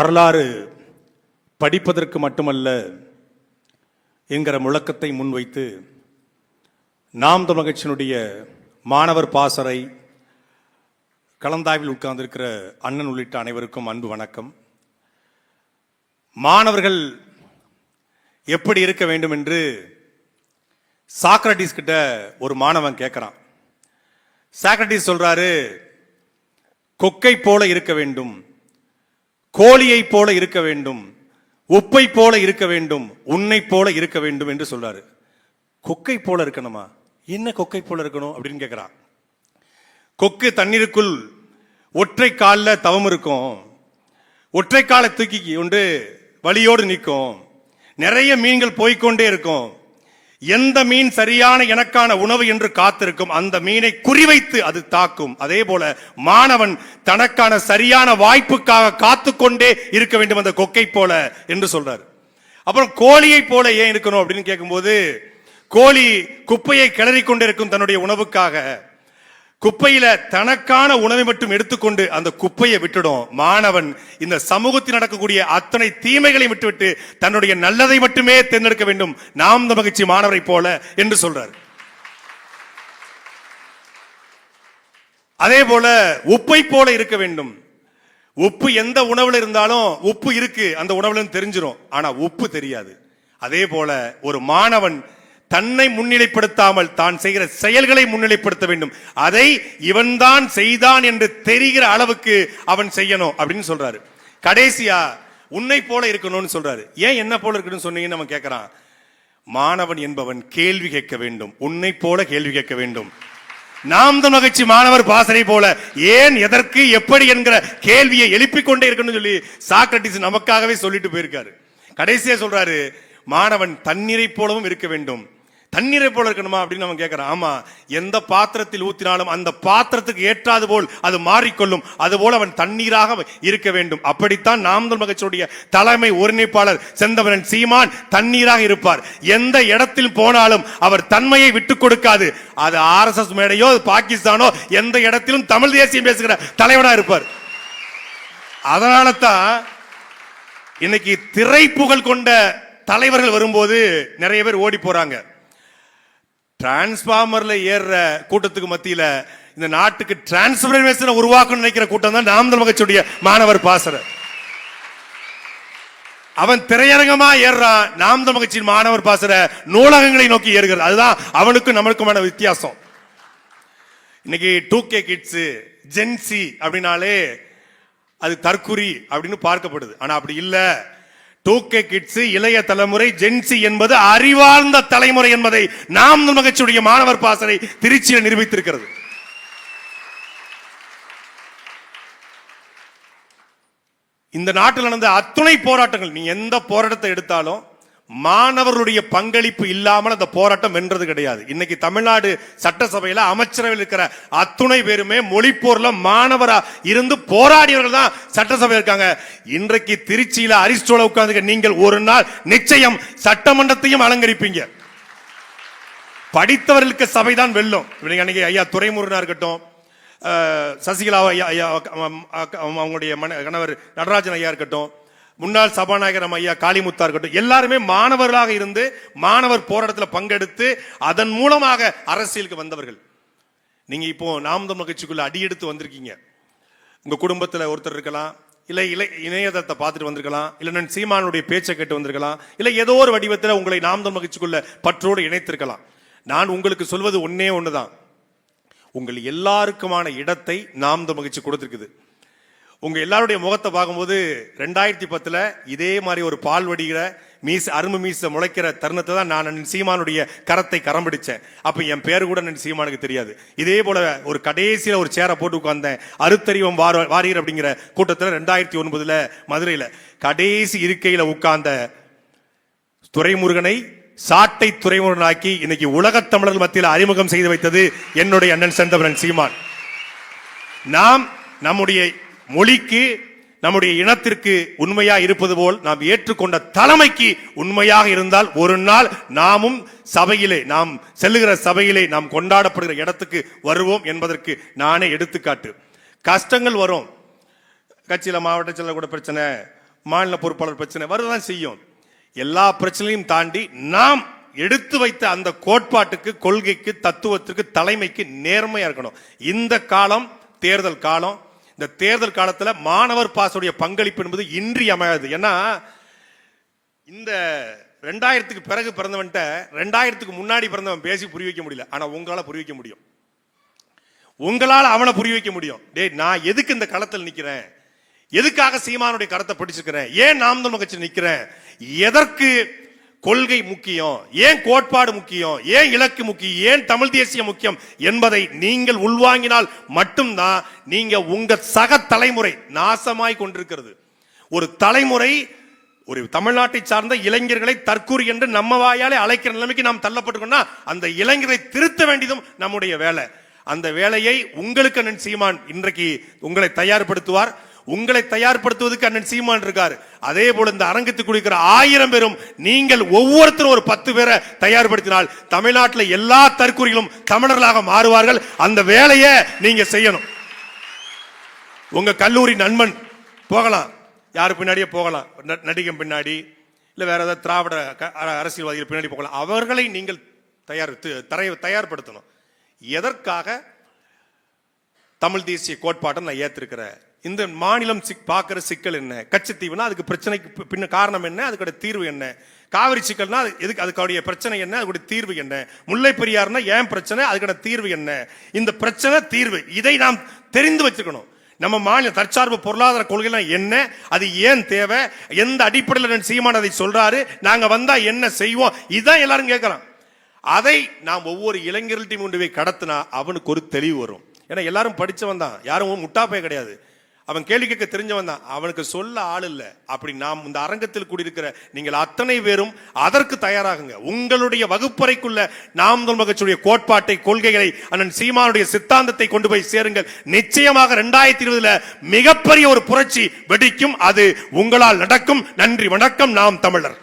வரலாறு படிப்பதற்கு மட்டுமல்ல என்கிற முழக்கத்தை முன்வைத்து நாம் தமிழ் மாணவர் பாசறை கலந்தாய்வில் உட்கார்ந்திருக்கிற அண்ணன் உள்ளிட்ட அனைவருக்கும் அன்பு வணக்கம். மாணவர்கள் எப்படி இருக்க வேண்டும் என்று சாக்ரட்டிஸ் கிட்ட ஒரு மாணவன் கேட்குறான். சாக்ரட்டிஸ் சொல்றாரு கொக்கை போல இருக்க வேண்டும். கோழியை போல இருக்க வேண்டும் உப்பை போல இருக்க வேண்டும் உன்னை போல இருக்க வேண்டும் என்று சொல்றாரு. கொக்கை போல இருக்கணுமா? என்ன கொக்கை போல இருக்கணும் அப்படின்னு கேட்கிறான் கொக்கு தண்ணீருக்குள் ஒற்றை காலில் தவம் இருக்கும். ஒற்றை காலை தூக்கி ஒன்று வலியோடு நிற்கும். நிறைய மீன்கள் போய்க்கொண்டே இருக்கும். எந்த மீன் சரியான எனக்கான உணவு என்று காத்திருக்கும் அந்த மீனை குறிவைத்து அது தாக்கும். அதே போல மாணவன் தனக்கான சரியான வாய்ப்புக்காக காத்து கொண்டே இருக்க வேண்டும் அந்த கொக்கை போல என்று சொல்றார். அப்புறம் கோழியை போல ஏன் இருக்கணும் அப்படின்னு கேட்கும்போது கோழி குப்பையை கிளறி கொண்டிருக்கும் தன்னுடைய உணவுக்காக குப்பையில தனக்கான உணவை மட்டும் எடுத்துக்கொண்டு அந்த குப்பையை விட்டுடும். மாணவன் இந்த சமூகத்தில் நடக்கக்கூடிய அத்தனை தீமைகளை விட்டுவிட்டு தன்னுடைய நல்லதை மட்டுமே தேர்ந்தெடுக்க வேண்டும். நாம் இந்த மகிழ்ச்சி மாணவரை போல என்று சொல்றார். அதே போல உப்பை போல இருக்க வேண்டும். உப்பு எந்த உணவுல இருந்தாலும் உப்பு இருக்கு. அந்த உணவுல தெரிஞ்சிடும் ஆனா உப்பு தெரியாது. அதே போல ஒரு மாணவன் தன்னை முன்னிலைப்படுத்தாமல் தான் செய்கிற செயல்களை முன்னிலைப்படுத்த வேண்டும். அதை இவன்தான் செய்தான் என்று தெரிகிற அளவுக்கு அவன் செய்யணும் அப்படின்னு சொல்றாரு. கடைசியா உன்னை போல இருக்கணும்னு சொல்றாரு. ஏன் என்ன போல இருக்கணும்னு சொன்னீங்கன்னு நம்ம கேட்கறான் மாணவன் என்பவன் கேள்வி கேட்க வேண்டும். உன்னை போல கேள்வி கேட்க வேண்டும். நாம் தான் மகிழ்ச்சி மாணவர் பாசனை போல. ஏன் எதற்கு எப்படி என்கிற கேள்வியை எழுப்பிக் கொண்டே இருக்கணும்னு சொல்லி சாக்ரட்டிஸ் நமக்காகவே சொல்லிட்டு போயிருக்காரு. கடைசியா சொல்றாரு மாணவன் தண்ணீரை போலவும் இருக்க வேண்டும். தண்ணீரை போல இருக்கணுமா அப்படின்னு அவன் கேட்கிறான் ஆமா எந்த பாத்திரத்தில் ஊத்தினாலும் அந்த பாத்திரத்துக்கு ஏற்றாது போல் அது மாறிக்கொள்ளும். அதுபோல் அவன் தண்ணீராக இருக்க வேண்டும். அப்படித்தான் நாமதல் மகிழ்ச்சியுடைய தலைமை ஒருங்கிணைப்பாளர் செந்தவரன் சீமான் தண்ணீராக இருப்பார். எந்த இடத்தில் போனாலும் அவர் தன்மையை விட்டுக் கொடுக்காது. அது ஆர்எஸ்எஸ் மேடையோ பாகிஸ்தானோ எந்த இடத்திலும் தமிழ் தேசியம் பேசுகிற தலைவனா இருப்பார். அதனால தான் இன்னைக்கு திரைப்புகழ் கொண்ட தலைவர்கள் வரும்போது நிறைய பேர் ஓடி போறாங்க. டிரான்ஸ்பார்மர்ல ஏறுற கூட்டத்துக்கு மத்தியில இந்த நாட்டுக்கு டிரான்ஸ்பர்மேஷனை உருவாக்கணும்னு நினைக்கிற கூட்டம் தான் நாம் மகச்சுடைய மாணவர் பாசர அவன் திரையரங்கமா ஏறுறான் நாம் மகச்சின் மாணவர் பாசற நூலகங்களை நோக்கி ஏறுகிறது. அதுதான் அவனுக்கும் நம்மளுக்குமான வித்தியாசம். இன்னைக்கு டூ கே கிட்ஸ் ஜென்சி அப்படின்னாலே அது தற்குறி அப்படின்னு பார்க்கப்படுது. ஆனா அப்படி இல்லை. தூக்கே கிட்ஸ் இளைய தலைமுறை ஜென்சி என்பது அறிவார்ந்த தலைமுறை என்பதை நாம் மகிழ்ச்சியுடைய மாணவர் பாசனை திருச்சியில் நிரூபித்திருக்கிறது. இந்த நாட்டில் நடந்த அத்துணை போராட்டங்கள் நீ எந்த போராட்டத்தை எடுத்தாலும் மாணவர்களுடைய பங்களிப்பு இல்லாமல் அந்த போராட்டம் வென்றது கிடையாது. இன்னைக்கு தமிழ்நாடு சட்டசபையில அமைச்சரவையில் இருக்கிற அத்துணை பேருமே மொழிப்போர்ல மாணவரா இருந்து போராடியவர்கள் தான் சட்டசபை இருக்காங்க. இன்றைக்கு திருச்சியில அரிஸ்டோல உட்கார்ந்து நீங்கள் ஒரு நாள் நிச்சயம் சட்டமன்றத்தையும் அலங்கரிப்பீங்க. படித்தவர்களுக்கு சபைதான் வெல்லும். அன்னைக்கு ஐயா துறைமுருகனா இருக்கட்டும் சசிகலா ஐயா ஐயா அவங்களுடைய மன கணவர் நடராஜன் ஐயா இருக்கட்டும் முன்னாள் சபாநாயகர் நம்ம ஐயா காளிமுத்தா இருக்கட்டும் எல்லாருமே மாணவர்களாக இருந்து மாணவர் போராட்டத்தில் பங்கெடுத்து அதன் மூலமாக அரசியலுக்கு வந்தவர்கள். நீங்க இப்போ நாம் தமிழ் கட்சிக்குள்ள அடியெடுத்து வந்திருக்கீங்க. உங்க குடும்பத்தில் ஒருத்தர் இருக்கலாம் இல்லை இலை இணையதளத்தை பார்த்துட்டு வந்திருக்கலாம் இல்லை நான் சீமானுடைய பேச்சை கேட்டு வந்திருக்கலாம் இல்லை ஏதோ ஒரு வடிவத்தில் உங்களை நாம் தமிழ் கட்சிக்குள்ள பற்றோடு இணைத்திருக்கலாம். நான் உங்களுக்கு சொல்வது ஒன்னே தான் உங்கள் எல்லாருக்குமான இடத்தை நாம் தமிழ் கட்சி கொடுத்துருக்குது. உங்கள் எல்லாருடைய முகத்தை பார்க்கும்போது ரெண்டாயிரத்தி பத்தில் இதே மாதிரி ஒரு பால் வடிகிற மீச அரும்பு மீச முளைக்கிற தருணத்தை தான் நான் அண்ணன் சீமானுடைய கரத்தை கரம் பிடிச்சேன் அப்போ என் பேர் கூட அண்ணன் சீமானுக்கு தெரியாது. இதே போல ஒரு கடைசியில் ஒரு சேரை போட்டு உட்காந்தேன் அருத்தறிவம் வார வாரியர் அப்படிங்கிற கூட்டத்தில் ரெண்டாயிரத்தி ஒன்பதில் மதுரையில். கடைசி இருக்கையில் உட்கார்ந்த துரைமுருகனை சாட்டை துறைமுருகனாக்கி இன்னைக்கு உலகத் தமிழர்கள் மத்தியில் அறிமுகம் செய்து வைத்தது என்னுடைய அண்ணன் செந்தவரன் சீமான். நாம் நம்முடைய மொழிக்கு நம்முடைய இனத்திற்கு உண்மையா இருப்பது போல் நாம் ஏற்றுக்கொண்ட தலைமைக்கு உண்மையாக இருந்தால் ஒரு நாள் நாமும் சபையிலே நாம் செல்லுகிற சபையிலே நாம் கொண்டாடப்படுகிற இடத்துக்கு வருவோம் என்பதற்கு நானே எடுத்துக்காட்டு. கஷ்டங்கள் வரும். கட்சியில் மாவட்ட செயலர் கூட பிரச்சனை மாநில பொறுப்பாளர் பிரச்சனை வரதான் செய்யும். எல்லா பிரச்சனையும் தாண்டி நாம் எடுத்து வைத்த அந்த கோட்பாட்டுக்கு கொள்கைக்கு தத்துவத்திற்கு தலைமைக்கு நேர்மையா இருக்கணும். இந்த காலம் தேர்தல் காலம் இந்த தேர்தல் காலத்தில் மாணவர் பாசுடைய பங்களிப்பு என்பது இன்றியமையாது ஏன்னா இந்த ரெண்டாயிரத்துக்கு பிறகு பிறந்தவன்ட்ட ரெண்டாயிரத்துக்கு முன்னாடி பிறந்தவன் பேசி புரிய வைக்க முடியல. ஆனால் உங்களால் புரிய வைக்க முடியும். உங்களால் அவனை புரிய வைக்க முடியும். டேய் நான் எதுக்கு இந்த களத்தில் நிற்கிறேன் எதுக்காக சீமானுடைய கரத்தை பிடிச்சிருக்கிறேன்? ஏன் நாம் தமிழ் கட்சி நிற்கிறேன் எதற்கு கொள்கை முக்கியம் ஏன் கோட்பாடு முக்கியம் ஏன் இலக்கு முக்கியம் ஏன் தமிழ் தேசிய முக்கியம் என்பதை நீங்கள் உள்வாங்கினால் மட்டும்தான் நீங்க உங்க சக தலைமுறை நாசமாய் கொண்டிருக்கிறது. ஒரு தலைமுறை ஒரு தமிழ்நாட்டை சார்ந்த இளைஞர்களை தற்கூறு என்று நம்ம வாயாலே அழைக்கிற நிலைமைக்கு நாம் தள்ளப்பட்டிருக்கோம்னா அந்த இளைஞரை திருத்த வேண்டியதும் நம்முடைய வேலை. அந்த வேலையை உங்களுக்கு அண்ணன் சீமான் இன்றைக்கு உங்களை தயார்படுத்துவார். உங்களை தயார்படுத்துவதற்கு அண்ணன் சீமான் இருக்கார். அதே போல இந்த அரங்கத்துக்கு குடிக்கிற ஆயிரம் பேரும் நீங்கள் ஒவ்வொருத்தரும் ஒரு பத்து பேரை தயார்படுத்தினால் தமிழ்நாட்டில் எல்லா தற்கூறிகளும் தமிழர்களாக மாறுவார்கள். அந்த வேலையை நீங்க செய்யணும். உங்க கல்லூரி நண்பன் போகலாம். யாரு பின்னாடியே போகலாம். ந- நடிகன் பின்னாடி இல்ல வேற ஏதாவது திராவிட அ- அரசியல்வாதிகள் பின்னாடி போகலாம். அவர்களை நீங்கள் தயார் தரைய தயார்படுத்தணும். எதற்காக தமிழ் தேசிய கோட்பாட்டை நான் ஏற்றிருக்கிறேன் இந்த மாநிலம் சிக் பார்க்குற சிக்கல் என்ன? கச்சத்தீவுனா அதுக்கு பிரச்சனைக்கு பின்ன காரணம் என்ன? அதுக்கோட தீர்வு என்ன? காவிரி சிக்கல்னா அது எதுக்கு? அதுக்கோடைய பிரச்சனை என்ன? அதுக்கோட தீர்வு என்ன? முல்லை பெரியார்னா ஏன் பிரச்சனை? அதுக்கான தீர்வு என்ன? இந்த பிரச்சனை தீர்வு. இதை நாம் தெரிந்து வச்சுக்கணும். நம்ம மாநில தற்சார்பு பொருளாதார கொள்கைலாம் என்ன? அது ஏன் தேவை? எந்த அடிப்படையில் நான் சீமான் அதை சொல்றாரு? நாங்கள் வந்தால் என்ன செய்வோம்? இதுதான் எல்லாரும் கேட்கலாம். அதை நாம் ஒவ்வொரு இளைஞர்கள்ட்டையும் கொண்டு போய் கடத்தினா அவனுக்கு ஒரு தெளிவு வரும். ஏன்னா எல்லாரும் படித்தவன் தான். யாரும் முட்டாப்பே கிடையாது. அவன் கேள்வி கேட்க தெரிஞ்சவன் தான். அவனுக்கு சொல்ல ஆள் இல்லை. அப்படி நாம் இந்த அரங்கத்தில் கூடியிருக்கிற நீங்கள் அத்தனை பேரும் அதற்கு தயாராகுங்க. உங்களுடைய வகுப்பறைக்குள்ள நாம் மகச்சுடைய கோட்பாட்டை கொள்கைகளை அண்ணன் சீமானுடைய சித்தாந்தத்தை கொண்டு போய் சேருங்கள். நிச்சயமாக ரெண்டாயிரத்தி இருபதுல மிகப்பெரிய ஒரு புரட்சி வெடிக்கும். அது உங்களால் நடக்கும். நன்றி வணக்கம். நாம் தமிழர்.